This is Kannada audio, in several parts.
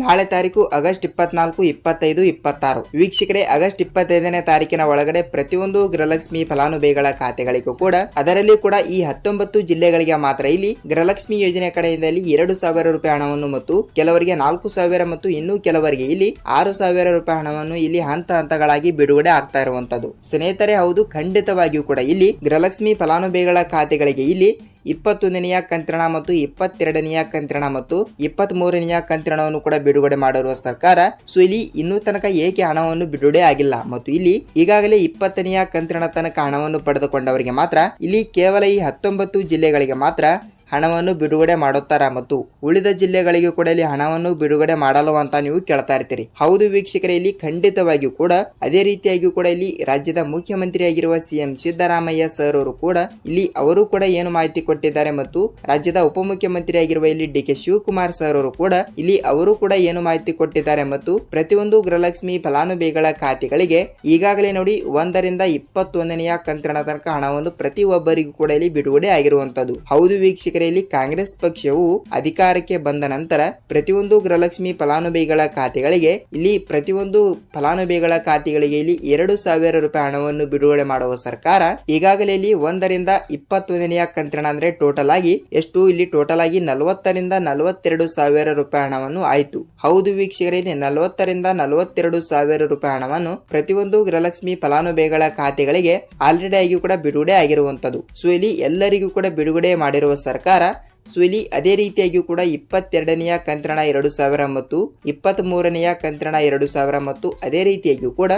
ನಾಳೆ ತಾರೀಕು ಆಗಸ್ಟ್ ಇಪ್ಪತ್ನಾಲ್ಕು, ಇಪ್ಪತ್ತೈದು, ಇಪ್ಪತ್ತಾರು. ವೀಕ್ಷಕರೇ, ಆಗಸ್ಟ್ ಇಪ್ಪತ್ತೈದನೇ ತಾರೀಕಿನ ಒಳಗಡೆ ಪ್ರತಿಯೊಂದು ಗೃಹಲಕ್ಷ್ಮಿ ಫಲಾನುಭವಿಗಳ ಖಾತೆಗಳಿಗೂ ಕೂಡ, ಅದರಲ್ಲಿ ಕೂಡ ಈ ಹತ್ತೊಂಬತ್ತು ಜಿಲ್ಲೆಗಳಿಗೆ ಮಾತ್ರ ಇಲ್ಲಿ ಗೃಹಲಕ್ಷ್ಮಿ ಯೋಜನೆ ಕಡೆಯಿಂದ ಎರಡು ಸಾವಿರ ರೂಪಾಯಿ ಹಣವನ್ನು ಮತ್ತು ಕೆಲವರಿಗೆ ನಾಲ್ಕು ಸಾವಿರ ಮತ್ತು ಇನ್ನೂ ಕೆಲವರಿಗೆ ಇಲ್ಲಿ ಆರು ಸಾವಿರ ರೂಪಾಯಿ ಹಣವನ್ನು ಇಲ್ಲಿ ಹಂತ ಹಂತಗಳಾಗಿ ಬಿಡುಗಡೆ ಆಗ್ತಾ ಇರುವಂತದ್ದು. ಸ್ನೇಹಿತರೆ, ಹೌದು, ಖಂಡಿತವಾಗಿಯೂ ಕೂಡ ಇಲ್ಲಿ ಗೃಹಲಕ್ಷ್ಮಿ ಫಲಾನುಭವಿಗಳ ಖಾತೆಗಳಿಗೆ ಇಲ್ಲಿ ಇಪ್ಪತ್ತೊಂದನೆಯ ಕಂತ್ರಣ ಮತ್ತು ಇಪ್ಪತ್ತೆರಡನೆಯ ಕಂತ್ರಣ ಮತ್ತು ಇಪ್ಪತ್ತ್ ಮೂರನೆಯ ಕಂತ್ರಣವನ್ನು ಕೂಡ ಬಿಡುಗಡೆ ಮಾಡಿರುವ ಸರ್ಕಾರ, ಸೊ ಇಲ್ಲಿ ಇನ್ನೂ ತನಕ ಏಕೆ ಹಣವನ್ನು ಬಿಡುಗಡೆ ಆಗಿಲ್ಲ? ಮತ್ತು ಇಲ್ಲಿ ಈಗಾಗಲೇ ಇಪ್ಪತ್ತನೆಯ ಕಂತ್ರಣ ತನಕ ಹಣವನ್ನು ಪಡೆದುಕೊಂಡವರಿಗೆ ಮಾತ್ರ, ಇಲ್ಲಿ ಕೇವಲ ಈ ಹತ್ತೊಂಬತ್ತು ಜಿಲ್ಲೆಗಳಿಗೆ ಮಾತ್ರ ಹಣವನ್ನು ಬಿಡುಗಡೆ ಮಾಡುತ್ತಾರ ಮತ್ತು ಉಳಿದ ಜಿಲ್ಲೆಗಳಿಗೆ ಕೂಡ ಇಲ್ಲಿ ಹಣವನ್ನು ಬಿಡುಗಡೆ ಮಾಡಲು ಅಂತ ನೀವು ಕೇಳ್ತಾ ಇರ್ತೀರಿ. ಹೌದು ವೀಕ್ಷಕರೇ, ಇಲ್ಲಿ ಖಂಡಿತವಾಗಿಯೂ ಕೂಡ ಅದೇ ರೀತಿಯಾಗಿಯೂ ಕೂಡ ಇಲ್ಲಿ ರಾಜ್ಯದ ಮುಖ್ಯಮಂತ್ರಿಯಾಗಿರುವ ಸಿಎಂ ಸಿದ್ದರಾಮಯ್ಯ ಸರ್ ಅವರು ಕೂಡ ಇಲ್ಲಿ ಅವರು ಕೂಡ ಏನು ಮಾಹಿತಿ ಕೊಟ್ಟಿದ್ದಾರೆ ಮತ್ತು ರಾಜ್ಯದ ಉಪಮುಖ್ಯಮಂತ್ರಿಯಾಗಿರುವ ಇಲ್ಲಿ ಡಿ ಕೆ ಶಿವಕುಮಾರ್ ಸರ್ ಅವರು ಕೂಡ ಇಲ್ಲಿ ಅವರು ಕೂಡ ಏನು ಮಾಹಿತಿ ಕೊಟ್ಟಿದ್ದಾರೆ ಮತ್ತು ಪ್ರತಿಯೊಂದು ಗೃಹಲಕ್ಷ್ಮಿ ಫಲಾನುಭವಿಗಳ ಖಾತೆಗಳಿಗೆ ಈಗಾಗಲೇ ನೋಡಿ ಒಂದರಿಂದ ಇಪ್ಪತ್ತೊಂದನೆಯ ಕಂತ್ರಣ ತನಕ ಹಣವನ್ನು ಪ್ರತಿ ಒಬ್ಬರಿಗೂ ಕೂಡ ಇಲ್ಲಿ ಬಿಡುಗಡೆ ಆಗಿರುವಂತದ್ದು ಹೌದು ವೀಕ್ಷಕರೇ ಇಲ್ಲಿ ಕಾಂಗ್ರೆಸ್ ಪಕ್ಷವು ಅಧಿಕಾರಕ್ಕೆ ಬಂದ ನಂತರ ಪ್ರತಿಯೊಂದು ಗೃಹಲಕ್ಷ್ಮಿ ಫಲಾನುಭವಿಗಳ ಖಾತೆಗಳಿಗೆ ಇಲ್ಲಿ ಪ್ರತಿಯೊಂದು ಫಲಾನುಭವಿಗಳ ಖಾತೆಗಳಿಗೆ ಇಲ್ಲಿ ಎರಡು ಸಾವಿರ ರೂಪಾಯಿ ಹಣವನ್ನು ಬಿಡುಗಡೆ ಮಾಡುವ ಸರ್ಕಾರ ಈಗಾಗಲೇ ಇಲ್ಲಿ ಒಂದರಿಂದ ಇಪ್ಪತ್ತೊಂದನೆಯ ಕಂತ್ರಣ ಅಂದ್ರೆ ಟೋಟಲ್ ಆಗಿ ಎಷ್ಟು? ಇಲ್ಲಿ ಟೋಟಲ್ ಆಗಿ ನಲವತ್ತರಿಂದ ನಲವತ್ತೆರಡು ಸಾವಿರ ರೂಪಾಯಿ ಹಣವನ್ನು ಆಯಿತು. ಹೌದು ವೀಕ್ಷಕರಲ್ಲಿ ನಲವತ್ತರಿಂದ ನಲವತ್ತೆರಡು ಸಾವಿರ ರೂಪಾಯಿ ಹಣವನ್ನು ಪ್ರತಿಯೊಂದು ಗೃಹಲಕ್ಷ್ಮಿ ಫಲಾನುಭವಿಗಳ ಖಾತೆಗಳಿಗೆ ಆಲ್ರೆಡಿ ಆಗಿ ಕೂಡ ಬಿಡುಗಡೆ ಆಗಿರುವಂತದ್ದು. ಸೊ ಇಲ್ಲಿ ಎಲ್ಲರಿಗೂ ಕೂಡ ಬಿಡುಗಡೆ ಮಾಡಿರುವ ಸರ್ಕಾರ ಸೊ ಸುಲಿ ಅದೇ ರೀತಿಯಾಗಿಯೂ ಕೂಡ ಇಪ್ಪತ್ತೆರಡನೆಯ ಕಂತ್ರಣ ಎರಡು ಸಾವಿರ ಮತ್ತು ಇಪ್ಪತ್ತ್ ಮೂರನೆಯ ಕಂತ್ರಣ ಎರಡು ಸಾವಿರ ಮತ್ತು ಅದೇ ರೀತಿಯಾಗಿಯೂ ಕೂಡ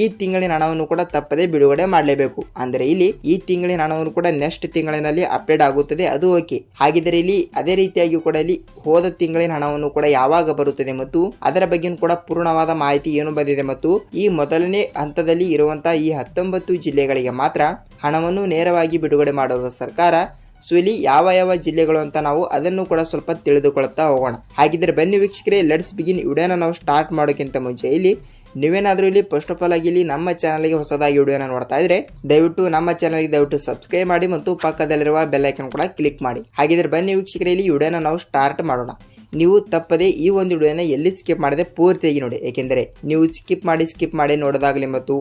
ಈ ತಿಂಗಳಿನ ಹಣವನ್ನು ಕೂಡ ತಪ್ಪದೆ ಬಿಡುಗಡೆ ಮಾಡಲೇಬೇಕು. ಅಂದರೆ ಇಲ್ಲಿ ಈ ತಿಂಗಳಿನ ಹಣವನ್ನು ಕೂಡ ನೆಕ್ಸ್ಟ್ ತಿಂಗಳಿನಲ್ಲಿ ಅಪ್ಡೇಟ್ ಆಗುತ್ತದೆ, ಅದು ಓಕೆ. ಹಾಗಿದ್ದರೆ ಇಲ್ಲಿ ಅದೇ ರೀತಿಯಾಗಿ ಕೂಡ ಇಲ್ಲಿ ಹೋದ ತಿಂಗಳಿನ ಹಣವನ್ನು ಕೂಡ ಯಾವಾಗ ಬರುತ್ತದೆ ಮತ್ತು ಅದರ ಬಗ್ಗೆ ಕೂಡ ಪೂರ್ಣವಾದ ಮಾಹಿತಿ ಏನು ಬಂದಿದೆ ಮತ್ತು ಈ ಮೊದಲನೇ ಹಂತದಲ್ಲಿ ಇರುವಂತಹ ಈ ಹತ್ತೊಂಬತ್ತು ಜಿಲ್ಲೆಗಳಿಗೆ ಮಾತ್ರ ಹಣವನ್ನು ನೇರವಾಗಿ ಬಿಡುಗಡೆ ಮಾಡುವ ಸರ್ಕಾರ ಸೊ ಇಲ್ಲಿ ಯಾವ ಯಾವ ಜಿಲ್ಲೆಗಳು ಅಂತ ನಾವು ಅದನ್ನು ಕೂಡ ಸ್ವಲ್ಪ ತಿಳಿದುಕೊಳ್ತಾ ಹೋಗೋಣ. ಹಾಗಿದ್ರೆ ಬನ್ನಿ ವೀಕ್ಷಕರೇ ಲೆಟ್ಸ್ ಬಿಗಿನ್ ವಿಡಿಯೋನ ನಾವು ಸ್ಟಾರ್ಟ್ ಮಾಡೋಕ್ಕಿಂತ ಮುಂಚೆ. ಇಲ್ಲಿ ನೀವೇನಾದರೂ ಇಲ್ಲಿ ಫಸ್ಟ್ ಆಫ್ ಆಲ್ ಆಗಿ ಇಲ್ಲಿ ನಮ್ಮ ಚಾನಲ್ಗೆ ಹೊಸದಾಗಿ ವಿಡಿಯೋನ ನೋಡ್ತಾ ಇದ್ರೆ, ದಯವಿಟ್ಟು ನಮ್ಮ ಚಾನಲ್ಗೆ ದಯವಿಟ್ಟು ಸಬ್ಸ್ಕ್ರೈಬ್ ಮಾಡಿ ಮತ್ತು ಪಕ್ಕದಲ್ಲಿರುವ ಬೆಲ್ಲೈಕನ್ ಕೂಡ ಕ್ಲಿಕ್ ಮಾಡಿ. ಹಾಗಿದ್ರೆ ಬನ್ನಿ ವೀಕ್ಷಕರೇ, ಇಲ್ಲಿ ವಿಡಿಯೋನ ನಾವು ಸ್ಟಾರ್ಟ್ ಮಾಡೋಣ. ನೀವು ತಪ್ಪದೆ ಈ ಒಂದು ವಿಡಿಯೋನ ಎಲ್ಲಿ ಸ್ಕಿಪ್ ಮಾಡದೆ ಪೂರ್ತಿಯಾಗಿ ನೋಡಿ. ಏಕೆಂದರೆ ನೀವು ಸ್ಕಿಪ್ ಮಾಡಿ ಸ್ಕಿಪ್ ಮಾಡಿ ನೋಡೋದಾಗಲಿ ಮತ್ತು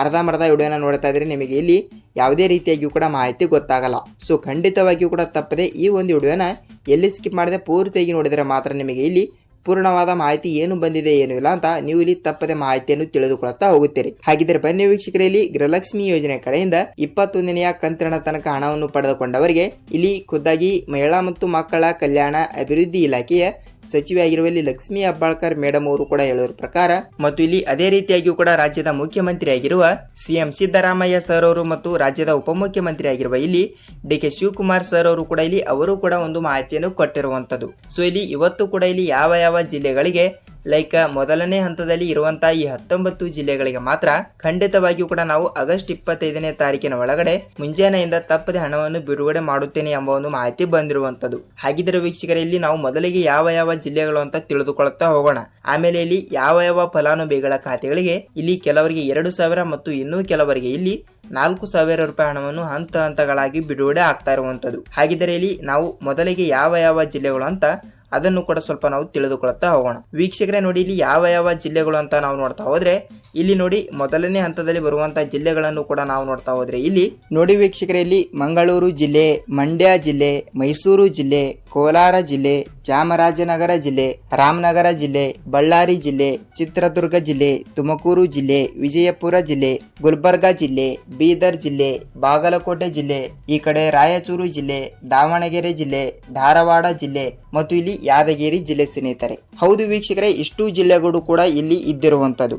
ಅರ್ಧಂಬರ್ಧ ವಿಡಿಯೋನ ನೋಡ್ತಾ ಇದ್ರೆ ನಿಮಗೆ ಇಲ್ಲಿ ಯಾವುದೇ ರೀತಿಯಾಗಿಯೂ ಕೂಡ ಮಾಹಿತಿ ಗೊತ್ತಾಗಲ್ಲ. ಸೊ ಖಂಡಿತವಾಗಿಯೂ ಕೂಡ ತಪ್ಪದೆ ಈ ಒಂದು ವಿಡಿಯೋನ ಎಲ್ಲಿ ಸ್ಕಿಪ್ ಮಾಡದೆ ಪೂರ್ತಿಯಾಗಿ ನೋಡಿದರೆ ಮಾತ್ರ ನಿಮಗೆ ಇಲ್ಲಿ ಪೂರ್ಣವಾದ ಮಾಹಿತಿ ಏನು ಬಂದಿದೆ ಏನು ಇಲ್ಲ ಅಂತ ನೀವು ಇಲ್ಲಿ ತಪ್ಪದೆ ಮಾಹಿತಿಯನ್ನು ತಿಳಿದುಕೊಳ್ಳುತ್ತಾ ಹೋಗುತ್ತೀರಿ. ಹಾಗಿದ್ದರೆ ಬನ್ನಿ ವೀಕ್ಷಕರಲ್ಲಿ ಗೃಹಲಕ್ಷ್ಮಿ ಯೋಜನೆ ಕಡೆಯಿಂದ ಇಪ್ಪತ್ತೊಂದನೆಯ ಕಂತ್ರಣ ತನಕ ಹಣವನ್ನು ಪಡೆದುಕೊಂಡವರಿಗೆ ಇಲ್ಲಿ ಖುದ್ದಾಗಿ ಮಹಿಳಾ ಮತ್ತು ಮಕ್ಕಳ ಕಲ್ಯಾಣ ಅಭಿವೃದ್ಧಿ ಇಲಾಖೆಯ ಸಚಿವೆಯಾಗಿರುವ ಇಲ್ಲಿ ಲಕ್ಷ್ಮೀ ಅಬ್ಬಾಳ್ಕರ್ ಮೇಡಮ್ ಅವರು ಕೂಡ ಹೇಳುವ ಪ್ರಕಾರ, ಮತ್ತು ಇಲ್ಲಿ ಅದೇ ರೀತಿಯಾಗಿಯೂ ಕೂಡ ರಾಜ್ಯದ ಮುಖ್ಯಮಂತ್ರಿಯಾಗಿರುವ ಸಿಎಂ ಸಿದ್ದರಾಮಯ್ಯ ಸರ್ ಅವರು ಮತ್ತು ರಾಜ್ಯದ ಉಪಮುಖ್ಯಮಂತ್ರಿಯಾಗಿರುವ ಇಲ್ಲಿ ಡಿ ಕೆ ಶಿವಕುಮಾರ್ ಸರ್ ಅವರು ಕೂಡ ಇಲ್ಲಿ ಅವರು ಕೂಡ ಒಂದು ಮಾಹಿತಿಯನ್ನು ಕೊಟ್ಟಿರುವಂತದ್ದು ಸೊ ಇಲ್ಲಿ ಇವತ್ತು ಕೂಡ ಇಲ್ಲಿ ಯಾವ ಯಾವ ಜಿಲ್ಲೆಗಳಿಗೆ ಲೈಕ್ ಮೊದಲನೇ ಹಂತದಲ್ಲಿ ಇರುವಂತಹ ಈ ಹತ್ತೊಂಬತ್ತು ಜಿಲ್ಲೆಗಳಿಗೆ ಮಾತ್ರ ಖಂಡಿತವಾಗಿಯೂ ಕೂಡ ನಾವು ಆಗಸ್ಟ್ ಇಪ್ಪತ್ತೈದನೇ ತಾರೀಕಿನ ಒಳಗಡೆ ಮುಂಜಾನೆಯಿಂದ ತಪ್ಪದೆ ಹಣವನ್ನು ಬಿಡುಗಡೆ ಮಾಡುತ್ತೇನೆ ಎಂಬ ಒಂದು ಮಾಹಿತಿ ಬಂದಿರುವಂತದ್ದು ಹಾಗಿದ್ರೆ ವೀಕ್ಷಕರಲ್ಲಿ ನಾವು ಮೊದಲಿಗೆ ಯಾವ ಯಾವ ಜಿಲ್ಲೆಗಳು ಅಂತ ತಿಳಿದುಕೊಳ್ಳುತ್ತಾ ಹೋಗೋಣ. ಆಮೇಲೆ ಇಲ್ಲಿ ಯಾವ ಯಾವ ಫಲಾನುಭವಿಗಳ ಖಾತೆಗಳಿಗೆ ಇಲ್ಲಿ ಕೆಲವರಿಗೆ ಎರಡು ಸಾವಿರ ಮತ್ತು ಇನ್ನೂ ಕೆಲವರಿಗೆ ಇಲ್ಲಿ ನಾಲ್ಕು ಸಾವಿರ ರೂಪಾಯಿ ಹಣವನ್ನು ಹಂತ ಹಂತಗಳಾಗಿ ಬಿಡುಗಡೆ ಆಗ್ತಾ ಇರುವಂತದ್ದು ಹಾಗಿದ್ದರೆ ಇಲ್ಲಿ ನಾವು ಮೊದಲಿಗೆ ಯಾವ ಯಾವ ಜಿಲ್ಲೆಗಳು ಅಂತ ಅದನ್ನು ಕೂಡ ಸ್ವಲ್ಪ ನಾವು ತಿಳಿದುಕೊಳ್ಳುತ್ತಾ ಹೋಗೋಣ. ವೀಕ್ಷಕರೇ ನೋಡಿ, ಇಲ್ಲಿ ಯಾವ ಯಾವ ಜಿಲ್ಲೆಗಳು ಅಂತ ನಾವು ನೋಡ್ತಾ ಹೋದ್ರೆ, ಇಲ್ಲಿ ನೋಡಿ ಮೊದಲನೇ ಹಂತದಲ್ಲಿ ಬರುವಂತಹ ಜಿಲ್ಲೆಗಳನ್ನು ಕೂಡ ನಾವು ನೋಡ್ತಾ ಹೋದ್ರೆ, ಇಲ್ಲಿ ನೋಡಿ ವೀಕ್ಷಕರೇ, ಇಲ್ಲಿ ಮಂಗಳೂರು ಜಿಲ್ಲೆ, ಮಂಡ್ಯ ಜಿಲ್ಲೆ, ಮೈಸೂರು ಜಿಲ್ಲೆ ಕೋಲಾರ ಜಿಲ್ಲೆ, ಚಾಮರಾಜನಗರ ಜಿಲ್ಲೆ, ರಾಮನಗರ ಜಿಲ್ಲೆ, ಬಳ್ಳಾರಿ ಜಿಲ್ಲೆ, ಚಿತ್ರದುರ್ಗ ಜಿಲ್ಲೆ, ತುಮಕೂರು ಜಿಲ್ಲೆ, ವಿಜಯಪುರ ಜಿಲ್ಲೆ, ಗುಲ್ಬರ್ಗ ಜಿಲ್ಲೆ, ಬೀದರ್ ಜಿಲ್ಲೆ, ಬಾಗಲಕೋಟೆ ಜಿಲ್ಲೆ, ಈ ಕಡೆ ರಾಯಚೂರು ಜಿಲ್ಲೆ, ದಾವಣಗೆರೆ ಜಿಲ್ಲೆ, ಧಾರವಾಡ ಜಿಲ್ಲೆ ಮತ್ತು ಇಲ್ಲಿ ಯಾದಗಿರಿ ಜಿಲ್ಲೆ ಸ್ನೇಹಿತರೆ. ಹೌದು ವೀಕ್ಷಕರೇ, ಇಷ್ಟು ಜಿಲ್ಲೆಗಳು ಕೂಡ ಇಲ್ಲಿ ಇದ್ದಿರುವಂಥದ್ದು.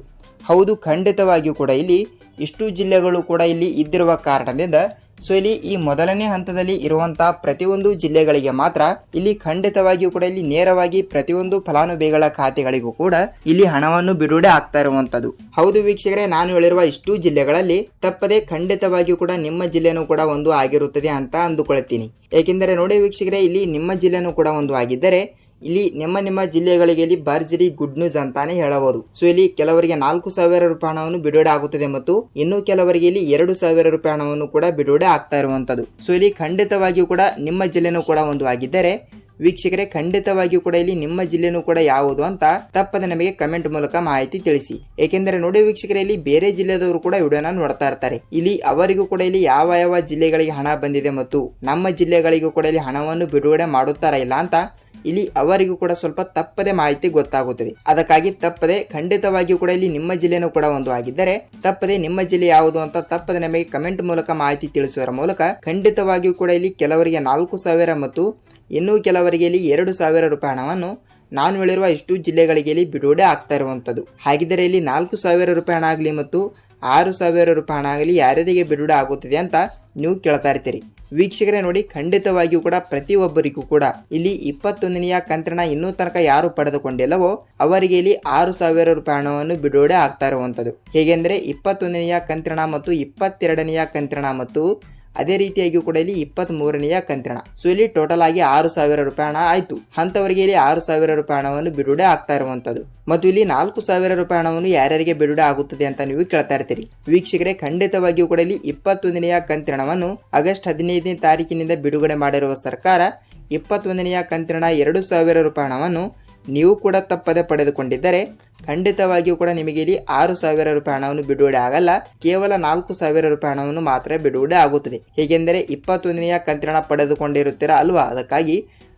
ಹೌದು, ಖಂಡಿತವಾಗಿಯೂ ಕೂಡ ಇಲ್ಲಿ ಇಷ್ಟು ಜಿಲ್ಲೆಗಳು ಕೂಡ ಇಲ್ಲಿ ಇದ್ದಿರುವ ಕಾರಣದಿಂದ ಸೊ ಇಲ್ಲಿ ಈ ಮೊದಲನೇ ಹಂತದಲ್ಲಿ ಇರುವಂತಹ ಪ್ರತಿಯೊಂದು ಜಿಲ್ಲೆಗಳಿಗೆ ಮಾತ್ರ ಇಲ್ಲಿ ಖಂಡಿತವಾಗಿಯೂ ಕೂಡ ಇಲ್ಲಿ ನೇರವಾಗಿ ಪ್ರತಿಯೊಂದು ಫಲಾನುಭವಿಗಳ ಖಾತೆಗಳಿಗೂ ಕೂಡ ಇಲ್ಲಿ ಹಣವನ್ನು ಬಿಡುಗಡೆ ಆಗ್ತಾ ಇರುವಂತದ್ದು. ಹೌದು ವೀಕ್ಷಕರೇ, ನಾನು ಹೇಳಿರುವ ಇಷ್ಟು ಜಿಲ್ಲೆಗಳಲ್ಲಿ ತಪ್ಪದೆ ಖಂಡಿತವಾಗಿಯೂ ಕೂಡ ನಿಮ್ಮ ಜಿಲ್ಲೆನೂ ಕೂಡ ಒಂದು ಆಗಿರುತ್ತದೆ ಅಂತ ಅಂದುಕೊಳ್ತೀನಿ. ಏಕೆಂದರೆ ನೋಡಿ ವೀಕ್ಷಕರೇ, ಇಲ್ಲಿ ನಿಮ್ಮ ಜಿಲ್ಲೆನೂ ಕೂಡ ಒಂದು ಆಗಿದ್ದರೆ ಇಲ್ಲಿ ನಿಮ್ಮ ನಿಮ್ಮ ಜಿಲ್ಲೆಗಳಿಗೆ ಇಲ್ಲಿ ಭರ್ಜರಿ ಗುಡ್ ನ್ಯೂಸ್ ಅಂತಾನೆ ಹೇಳಬಹುದು. ಸೊ ಇಲ್ಲಿ ಕೆಲವರಿಗೆ ನಾಲ್ಕು ಸಾವಿರ ರೂಪಾಯಿ ಹಣವನ್ನು ಬಿಡುಗಡೆ ಆಗುತ್ತದೆ ಮತ್ತು ಇನ್ನು ಕೆಲವರಿಗೆ ಇಲ್ಲಿ ಎರಡು ಸಾವಿರ ರೂಪಾಯಿ ಹಣವನ್ನು ಕೂಡ ಬಿಡುಗಡೆ ಆಗ್ತಾ ಇರುವಂತದ್ದು ಸೊ ಇಲ್ಲಿ ಖಂಡಿತವಾಗಿಯೂ ಕೂಡ ನಿಮ್ಮ ಜಿಲ್ಲೆನೂ ಕೂಡ ಒಂದು ಆಗಿದ್ದರೆ, ವೀಕ್ಷಕರೇ, ಖಂಡಿತವಾಗಿಯೂ ಕೂಡ ಇಲ್ಲಿ ನಿಮ್ಮ ಜಿಲ್ಲೆನೂ ಕೂಡ ಯಾವುದು ಅಂತ ತಪ್ಪದೆ ನಮಗೆ ಕಮೆಂಟ್ ಮೂಲಕ ಮಾಹಿತಿ ತಿಳಿಸಿ. ಏಕೆಂದರೆ ನೋಡಿ ವೀಕ್ಷಕರೇ, ಇಲ್ಲಿ ಬೇರೆ ಜಿಲ್ಲೆದವರು ಕೂಡ ವಿಡಿಯೋನ ನೋಡ್ತಾ ಇರ್ತಾರೆ. ಇಲ್ಲಿ ಅವರಿಗೂ ಕೂಡ ಇಲ್ಲಿ ಯಾವ ಯಾವ ಜಿಲ್ಲೆಗಳಿಗೆ ಹಣ ಬಂದಿದೆ ಮತ್ತು ನಮ್ಮ ಜಿಲ್ಲೆಗಳಿಗೂ ಕೂಡ ಇಲ್ಲಿ ಹಣವನ್ನು ಬಿಡುಗಡೆ ಮಾಡುತ್ತಾರ ಇಲ್ಲ ಅಂತ ಇಲ್ಲಿ ಅವರಿಗೂ ಕೂಡ ಸ್ವಲ್ಪ ತಪ್ಪದೆ ಮಾಹಿತಿ ಗೊತ್ತಾಗುತ್ತದೆ. ಅದಕ್ಕಾಗಿ ತಪ್ಪದೆ, ಖಂಡಿತವಾಗಿಯೂ ಕೂಡ ಇಲ್ಲಿ ನಿಮ್ಮ ಜಿಲ್ಲೆನೂ ಕೂಡ ಒಂದು ಆಗಿದ್ದರೆ, ತಪ್ಪದೆ ನಿಮ್ಮ ಜಿಲ್ಲೆ ಯಾವುದು ಅಂತ ತಪ್ಪದೆ ನಮಗೆ ಕಮೆಂಟ್ ಮೂಲಕ ಮಾಹಿತಿ ತಿಳಿಸುವುದರ ಮೂಲಕ ಖಂಡಿತವಾಗಿಯೂ ಕೂಡ ಇಲ್ಲಿ ಕೆಲವರಿಗೆ ನಾಲ್ಕು ಸಾವಿರ ಮತ್ತು ಇನ್ನೂ ಕೆಲವರಿಗೆ ಇಲ್ಲಿ ಎರಡು ಸಾವಿರ ರೂಪಾಯಿ ಹಣವನ್ನು ನಾನು ಹೇಳಿರುವ ಇಷ್ಟು ಜಿಲ್ಲೆಗಳಿಗೆ ಇಲ್ಲಿ ಬಿಡುಗಡೆ ಆಗ್ತಾ ಇರುವಂಥದ್ದು. ಹಾಗಿದ್ದರೆ ಇಲ್ಲಿ ನಾಲ್ಕು ಸಾವಿರ ರೂಪಾಯಿ ಹಣ ಆಗಲಿ ಮತ್ತು ಆರು ಸಾವಿರ ರೂಪಾಯಿ ಹಣ ಆಗಲಿ ಯಾರ್ಯಾರಿಗೆ ಬಿಡುಗಡೆ ಆಗುತ್ತದೆ ಅಂತ ನೀವು ಕೇಳ್ತಾ ಇರ್ತೀರಿ. ವೀಕ್ಷಕರೇ ನೋಡಿ, ಖಂಡಿತವಾಗಿಯೂ ಕೂಡ ಪ್ರತಿಯೊಬ್ಬರಿಗೂ ಕೂಡ ಇಲ್ಲಿ ಇಪ್ಪತ್ತೊಂದನೆಯ ಕಂತ್ರಣ ಇನ್ನೂ ತನಕ ಯಾರು ಪಡೆದುಕೊಂಡಿಲ್ಲವೋ, ಅವರಿಗೆ ಇಲ್ಲಿ ಆರು ಸಾವಿರ ರೂಪಾಯಿ ಹಣವನ್ನು ಬಿಡುಗಡೆ ಆಗ್ತಾ ಇರುವಂಥದ್ದು. ಹೇಗೆಂದರೆ, ಇಪ್ಪತ್ತೊಂದನೆಯ ಕಂತ್ರಣ ಮತ್ತು ಇಪ್ಪತ್ತೆರಡನೆಯ ಕಂತ್ರಣ ಮತ್ತು ಅದೇ ರೀತಿಯಾಗಿ ಕೂಡ ಇಲ್ಲಿ ಇಪ್ಪತ್ತ್ ಮೂರನೆಯ ಕಂತ್ರಣ. ಸೊ ಇಲ್ಲಿ ಟೋಟಲ್ ಆಗಿ ಆರು ಸಾವಿರ ರೂಪಾಯಿ ಹಣ ಆಯ್ತು. ಅಂತವರಿಗೆ ಇಲ್ಲಿ ಆರು ಸಾವಿರ ರೂಪಾಯಿ ಹಣವನ್ನು ಬಿಡುಗಡೆ ಆಗ್ತಾ ಇರುವಂತದ್ದು ಮತ್ತು ಇಲ್ಲಿ ನಾಲ್ಕು ಸಾವಿರ ರೂಪಾಯಿ ಹಣವನ್ನು ಯಾರ್ಯಾರಿಗೆ ಬಿಡುಗಡೆ ಆಗುತ್ತದೆ ಅಂತ ನೀವು ಕೇಳ್ತಾ ಇರ್ತೀರಿ. ವೀಕ್ಷಕರೇ, ಖಂಡಿತವಾಗಿಯೂ ಕೂಡ ಇಲ್ಲಿ ಇಪ್ಪತ್ತೊಂದನೆಯ ಕಂತ್ರಣವನ್ನು ಆಗಸ್ಟ್ ಹದಿನೈದನೇ ತಾರೀಕಿನಿಂದ ಬಿಡುಗಡೆ ಮಾಡಿರುವ ಸರ್ಕಾರ ಇಪ್ಪತ್ತೊಂದನೆಯ ಕಂತ್ರಣ ಎರಡು ಸಾವಿರ ರೂಪಾಯಿ ಹಣವನ್ನು ನೀವು ಕೂಡ ತಪ್ಪದೆ ಪಡೆದುಕೊಂಡಿದ್ದರೆ ಖಂಡಿತವಾಗಿಯೂ ಕೂಡ ನಿಮಗೆ ಇಲ್ಲಿ ಆರು ಸಾವಿರ ರೂಪಾಯಿ ಹಣವನ್ನು ಬಿಡುಗಡೆ ಆಗಲ್ಲ. ಕೇವಲ ನಾಲ್ಕು ಸಾವಿರ ರೂಪಾಯಿ ಹಣವನ್ನು ಮಾತ್ರ ಬಿಡುಗಡೆ ಆಗುತ್ತದೆ. ಹೇಗೆಂದರೆ ಇಪ್ಪತ್ತೊಂದನೆಯ ಕಂತಿನ ಪಡೆದುಕೊಂಡಿರುತ್ತೀರಾ ಅಲ್ವಾ? ಅದಕ್ಕಾಗಿ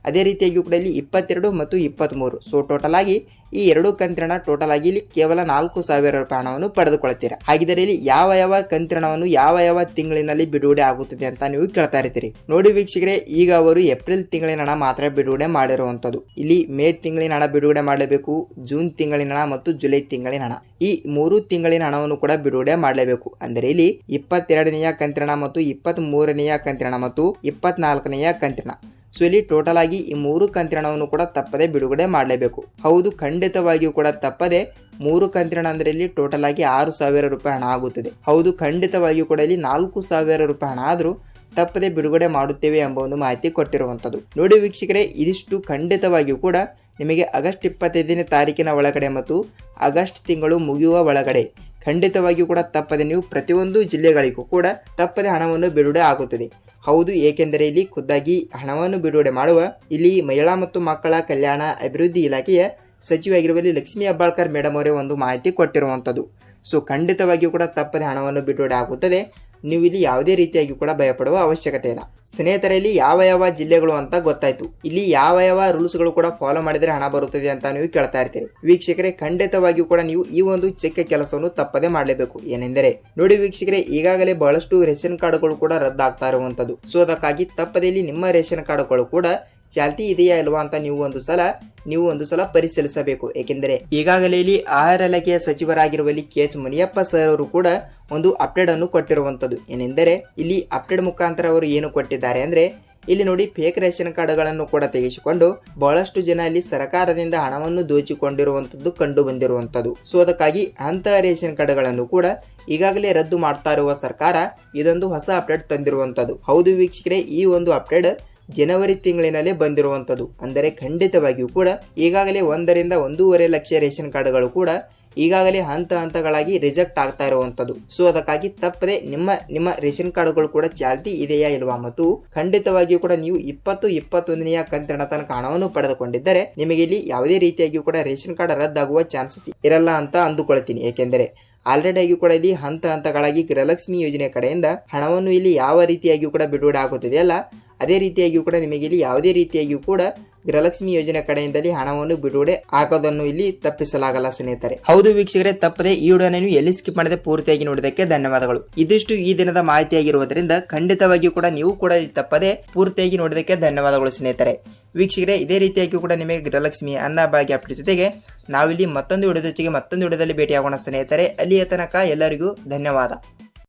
ಅದೇ ರೀತಿಯಾಗಿ ಕೂಡ ಇಲ್ಲಿ ಇಪ್ಪತ್ತೆರಡು ಮತ್ತು ಇಪ್ಪತ್ತ್ಮೂರು. ಸೊ ಟೋಟಲ್ ಆಗಿ ಈ ಎರಡು ಕಂತ್ರಣ ಟೋಟಲ್ ಆಗಿ ಇಲ್ಲಿ ಕೇವಲ ನಾಲ್ಕು ಸಾವಿರ ರೂಪಾಯಿ ಹಣವನ್ನು ಪಡೆದುಕೊಳ್ತೀರಾ ಹಾಗಿದ್ದರೆ ಇಲ್ಲಿ ಯಾವ ಯಾವ ಕಂತ್ರಣವನ್ನು ಯಾವ ಯಾವ ತಿಂಗಳಿನಲ್ಲಿ ಬಿಡುಗಡೆ ಆಗುತ್ತದೆ ಅಂತ ನೀವು ಕೇಳ್ತಾ ಇರ್ತೀರಿ. ನೋಡಿ ವೀಕ್ಷಕರೇ, ಈಗ ಅವರು ಏಪ್ರಿಲ್ ತಿಂಗಳಿನ ಹಣ ಮಾತ್ರ ಬಿಡುಗಡೆ ಮಾಡಿರುವಂತದ್ದು ಇಲ್ಲಿ ಮೇ ತಿಂಗಳಿನ ಹಣ ಬಿಡುಗಡೆ ಮಾಡಲೇಬೇಕು, ಜೂನ್ ತಿಂಗಳಿನ ಹಣ ಮತ್ತು ಜುಲೈ ತಿಂಗಳಿನ ಹಣ. ಈ ಮೂರು ತಿಂಗಳಿನ ಹಣವನ್ನು ಕೂಡ ಬಿಡುಗಡೆ ಮಾಡಲೇಬೇಕು. ಅಂದರೆ ಇಲ್ಲಿ ಇಪ್ಪತ್ತೆರಡನೆಯ ಕಂತ್ರಣ ಮತ್ತು ಇಪ್ಪತ್ತ್ ಮೂರನೆಯ ಕಂತ್ರಣ ಮತ್ತು ಇಪ್ಪತ್ನಾಲ್ಕನೆಯ ಕಂತ್ರಣ. ಸೊ ಇಲ್ಲಿ ಟೋಟಲ್ ಆಗಿ ಈ ಮೂರು ಕಂತ್ರಣವನ್ನು ಕೂಡ ತಪ್ಪದೆ ಬಿಡುಗಡೆ ಮಾಡಲೇಬೇಕು. ಹೌದು, ಖಂಡಿತವಾಗಿಯೂ ಕೂಡ ತಪ್ಪದೆ ಮೂರು ಕಂತಿನ ಅಂದರೆ ಇಲ್ಲಿ ಟೋಟಲ್ ಆಗಿ ಆರು ಸಾವಿರ ರೂಪಾಯಿ ಹಣ ಆಗುತ್ತದೆ. ಹೌದು, ಖಂಡಿತವಾಗಿಯೂ ಕೂಡ ಇಲ್ಲಿ ನಾಲ್ಕು ಸಾವಿರ ರೂಪಾಯಿ ಹಣ ಆದರೂ ತಪ್ಪದೆ ಬಿಡುಗಡೆ ಮಾಡುತ್ತೇವೆ ಎಂಬ ಒಂದು ಮಾಹಿತಿ ಕೊಟ್ಟಿರುವಂಥದ್ದು. ನೋಡಿ ವೀಕ್ಷಕರೇ, ಇದಿಷ್ಟು ಖಂಡಿತವಾಗಿಯೂ ಕೂಡ ನಿಮಗೆ ಆಗಸ್ಟ್ ಇಪ್ಪತ್ತೈದನೇ ತಾರೀಕಿನ ಒಳಗಡೆ ಮತ್ತು ಆಗಸ್ಟ್ ತಿಂಗಳು ಮುಗಿಯುವ ಒಳಗಡೆ ಖಂಡಿತವಾಗಿಯೂ ಕೂಡ ತಪ್ಪದೆ ನೀವು ಪ್ರತಿಯೊಂದು ಜಿಲ್ಲೆಗಳಿಗೂ ಕೂಡ ತಪ್ಪದೆ ಹಣವನ್ನು ಬಿಡುಗಡೆ ಆಗುತ್ತದೆ. ಹೌದು, ಏಕೆಂದರೆ ಇಲ್ಲಿ ಖುದ್ದಾಗಿ ಹಣವನ್ನು ಬಿಡುಗಡೆ ಮಾಡುವ ಇಲ್ಲಿ ಮಹಿಳಾ ಮತ್ತು ಮಕ್ಕಳ ಕಲ್ಯಾಣ ಅಭಿವೃದ್ಧಿ ಇಲಾಖೆಯ ಸಚಿವರಾಗಿರುವಲ್ಲಿ ಲಕ್ಷ್ಮೀ ಹೆಬ್ಬಾಳ್ಕರ್ ಮೇಡಮ್ ಅವರೇ ಒಂದು ಮಾಹಿತಿ ಕೊಟ್ಟಿರುವಂಥದ್ದು. ಸೊ, ಖಂಡಿತವಾಗಿಯೂ ಕೂಡ ತಪ್ಪದೆ ಹಣವನ್ನು ಬಿಡುಗಡೆ ಆಗುತ್ತದೆ. ನೀವು ಇಲ್ಲಿ ಯಾವುದೇ ರೀತಿಯಾಗಿ ಕೂಡ ಭಯಪಡುವ ಅವಶ್ಯಕತೆ ಇಲ್ಲ ಸ್ನೇಹಿತರಲ್ಲಿ ಯಾವ ಯಾವ ಜಿಲ್ಲೆಗಳು ಅಂತ ಗೊತ್ತಾಯ್ತು. ಇಲ್ಲಿ ಯಾವ ಯಾವ ರೂಲ್ಸ್ಗಳು ಕೂಡ ಫಾಲೋ ಮಾಡಿದರೆ ಹಣ ಬರುತ್ತದೆ ಅಂತ ನೀವು ಕೇಳ್ತಾ ಇರ್ತೀರಿ. ವೀಕ್ಷಕರೇ, ಖಂಡಿತವಾಗಿಯೂ ಕೂಡ ನೀವು ಈ ಒಂದು ಚಿಕ್ಕ ಕೆಲಸವನ್ನು ತಪ್ಪದೆ ಮಾಡಲೇಬೇಕು. ಏನೆಂದರೆ, ನೋಡಿ ವೀಕ್ಷಕರೇ, ಈಗಾಗಲೇ ಬಹಳಷ್ಟು ರೇಷನ್ ಕಾರ್ಡ್ಗಳು ಕೂಡ ರದ್ದಾಗ್ತಾ ಇರುವಂತದ್ದು ಸೊ, ಅದಕ್ಕಾಗಿ ತಪ್ಪದೆ ಇಲ್ಲಿ ನಿಮ್ಮ ರೇಷನ್ ಕಾರ್ಡ್ಗಳು ಕೂಡ ಚಾಲ್ತಿ ಇದೆಯಾ ಇಲ್ವಾ ಅಂತ ನೀವು ಒಂದು ಸಲ, ನೀವು ಒಂದು ಸಲ ಪರಿಶೀಲಿಸಬೇಕು. ಏಕೆಂದರೆ ಈಗಾಗಲೇ ಇಲ್ಲಿ ಆಹಾರ ಇಲಾಖೆಯ ಸಚಿವರಾಗಿರುವಲ್ಲಿ ಕೆ ಎಚ್ ಮುನಿಯಪ್ಪ ಸರ್ ಅವರು ಕೂಡ ಒಂದು ಅಪ್ಡೇಟ್ ಅನ್ನು ಕೊಟ್ಟಿರುವಂತದ್ದು ಏನೆಂದರೆ ಇಲ್ಲಿ ಅಪ್ಡೇಟ್ ಮುಖಾಂತರ ಅವರು ಏನು ಕೊಟ್ಟಿದ್ದಾರೆ ಅಂದ್ರೆ, ಇಲ್ಲಿ ನೋಡಿ ಫೇಕ್ ರೇಷನ್ ಕಾರ್ಡ್ಗಳನ್ನು ಕೂಡ ತೆಗೆಸಿಕೊಂಡು ಬಹಳಷ್ಟು ಜನ ಇಲ್ಲಿ ಸರ್ಕಾರದಿಂದ ಹಣವನ್ನು ದೋಚಿಕೊಂಡಿರುವಂತದ್ದು ಕಂಡು ಬಂದಿರುವಂತದ್ದು ಸೊ ಅದಕ್ಕಾಗಿ ಅಂತಹ ರೇಷನ್ ಕಾರ್ಡ್ಗಳನ್ನು ಕೂಡ ಈಗಾಗಲೇ ರದ್ದು ಮಾಡ್ತಾ ಇರುವ ಸರ್ಕಾರ ಇದೊಂದು ಹೊಸ ಅಪ್ಡೇಟ್ ತಂದಿರುವಂತದ್ದು ಹೌದು ವೀಕ್ಷಕರೇ, ಈ ಒಂದು ಅಪ್ಡೇಟ್ ಜನವರಿ ತಿಂಗಳಿನಲ್ಲೇ ಬಂದಿರುವಂಥದ್ದು. ಅಂದರೆ ಖಂಡಿತವಾಗಿಯೂ ಕೂಡ ಈಗಾಗಲೇ ಒಂದರಿಂದ ಒಂದೂವರೆ ಲಕ್ಷ ರೇಷನ್ ಕಾರ್ಡ್ಗಳು ಕೂಡ ಈಗಾಗಲೇ ಹಂತ ಹಂತಗಳಾಗಿ ರಿಜೆಕ್ಟ್ ಆಗ್ತಾ ಇರುವಂಥದ್ದು. ಸೊ, ಅದಕ್ಕಾಗಿ ತಪ್ಪದೆ ನಿಮ್ಮ ನಿಮ್ಮ ರೇಷನ್ ಕಾರ್ಡ್ಗಳು ಕೂಡ ಚಾಲ್ತಿ ಇದೆಯಾ ಇಲ್ವಾ ಮತ್ತು ಖಂಡಿತವಾಗಿಯೂ ಕೂಡ ನೀವು ಇಪ್ಪತ್ತು ಇಪ್ಪತ್ತೊಂದನೆಯ ಕಂತಿನ ತನಕ ಹಣವನ್ನು ಪಡೆದುಕೊಂಡಿದ್ದರೆ ನಿಮಗೆ ಇಲ್ಲಿ ಯಾವುದೇ ರೀತಿಯಾಗಿಯೂ ಕೂಡ ರೇಷನ್ ಕಾರ್ಡ್ ರದ್ದಾಗುವ ಚಾನ್ಸಸ್ ಇರಲ್ಲ ಅಂತ ಅಂದುಕೊಳ್ತೀನಿ. ಏಕೆಂದರೆ ಆಲ್ರೆಡಿ ಆಗಿ ಕೂಡ ಇಲ್ಲಿ ಹಂತ ಹಂತಗಳಾಗಿ ಗೃಹಲಕ್ಷ್ಮಿ ಯೋಜನೆ ಕಡೆಯಿಂದ ಹಣವನ್ನು ಇಲ್ಲಿ ಯಾವ ರೀತಿಯಾಗಿಯೂ ಕೂಡ ಬಿಡುಗಡೆ ಆಗುತ್ತಿದೆಯಲ್ಲ ಅದೇ ರೀತಿಯಾಗಿಯೂ ಕೂಡ ನಿಮಗೆ ಇಲ್ಲಿ ಯಾವುದೇ ರೀತಿಯಾಗಿಯೂ ಕೂಡ ಗೃಹಲಕ್ಷ್ಮಿ ಯೋಜನೆ ಕಡೆಯಿಂದಲೇ ಹಣವನ್ನು ಬಿಡುಗಡೆ ಆಗೋದನ್ನು ಇಲ್ಲಿ ತಪ್ಪಿಸಲಾಗಲ್ಲ ಸ್ನೇಹಿತರೆ. ಹೌದು ವೀಕ್ಷಕರೇ, ತಪ್ಪದೆ ಈ ವಿಡಿಯೋನ ಎಲ್ಲಿ ಸ್ಕಿಪ್ ಮಾಡದೆ ಪೂರ್ತಿಯಾಗಿ ನೋಡಿದಕ್ಕೆ ಧನ್ಯವಾದಗಳು. ಇದಿಷ್ಟು ಈ ದಿನದ ಮಾಹಿತಿಯಾಗಿರುವುದರಿಂದ ಖಂಡಿತವಾಗಿಯೂ ಕೂಡ ನೀವು ಕೂಡ ತಪ್ಪದೆ ಪೂರ್ತಿಯಾಗಿ ನೋಡಿದಕ್ಕೆ ಧನ್ಯವಾದಗಳು ಸ್ನೇಹಿತರೆ. ವೀಕ್ಷಕರೇ, ಇದೇ ರೀತಿಯಾಗಿಯೂ ಕೂಡ ನಿಮಗೆ ಗೃಹಲಕ್ಷ್ಮಿ ಅನ್ನಭಾಗ್ಯ ಅಪ್ಡೇಟ್ ಜೊತೆಗೆ ನಾವಿಲ್ಲಿ ಮತ್ತೊಂದು ವಿಡಿಯೋದೊಚ್ಚಿಗೆ ಮತ್ತೊಂದು ವಿಡಿಯೋದಲ್ಲಿ ಭೇಟಿಯಾಗೋಣ ಸ್ನೇಹಿತರೆ. ಅಲ್ಲಿಯ ತನಕ ಎಲ್ಲರಿಗೂ ಧನ್ಯವಾದ.